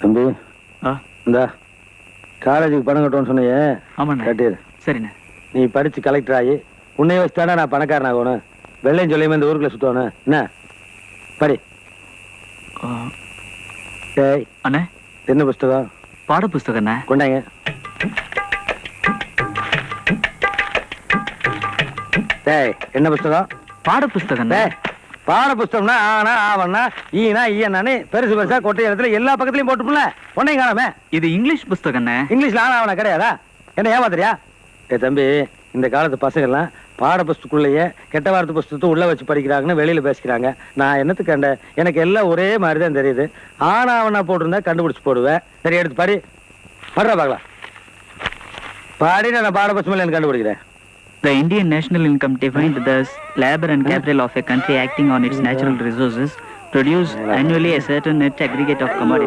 தம்பி. ஆ? இந்த காலேஜுக்கு பணம் கட்டுவோன்னு சொன்னியே. ஆமாண்ணே. கட்டிடு. சரிண்ணே. நீ படிச்சு கலெக்டர் ஆகி உன்னைய வச்சுதானே நான் பணக்காரன் ஆகணும். வெள்ளையும் சொல்லியுமே இந்த ஊருக்குள்ள சுத்தணும். என்ன? படி. டேய் அண்ணே. என்ன புஸ்தகம்? பாட புஸ்தகண்ணே. கொண்டாங்க. டேய் என்ன புஸ்தகம்? பாட புஸ்தகண்ணே. டேய் பாட புஸ்தகம்னா ஆனா ஆவண்ணா ஈனா ஈயனானு பெருசு பெருசா கொட்டை இடத்துல எல்லா பக்கத்துலயும் போட்டுப்புல உன்னையும் காணாமே. இது இங்கிலீஷ் புஸ்தகண்ணே இங்கிலீஷ்ல ஆனா அவனா கிடையாதா? என்ன ஏமாத்துறியா? ஏ தம்பி இந்த காலத்து பசங்கள்லாம் பாட புஸ்தக்குள்ளேயே கெட்ட வார்த்தை புஸ்தகத்தை உள்ள வச்சு படிக்கிறாங்கன்னு வெளியில பேசிக்கிறாங்க. நான் என்னத்துக்கு கண்ட? எனக்கு எல்லாம் ஒரே மாதிரி தான் தெரியுது. ஆனா அவனா போட்டிருந்தா கண்டுபிடிச்சு போடுவேன். சரி எடுத்து பாடி. படுறா பார்க்கலாம். பாடி நான் பாட புஸ்தகம் எனக்கு கண்டுபிடிக்கிறேன். The Indian national income defined thus labor and capital of a country acting on its natural resources produce annually a certain net aggregate of commodities.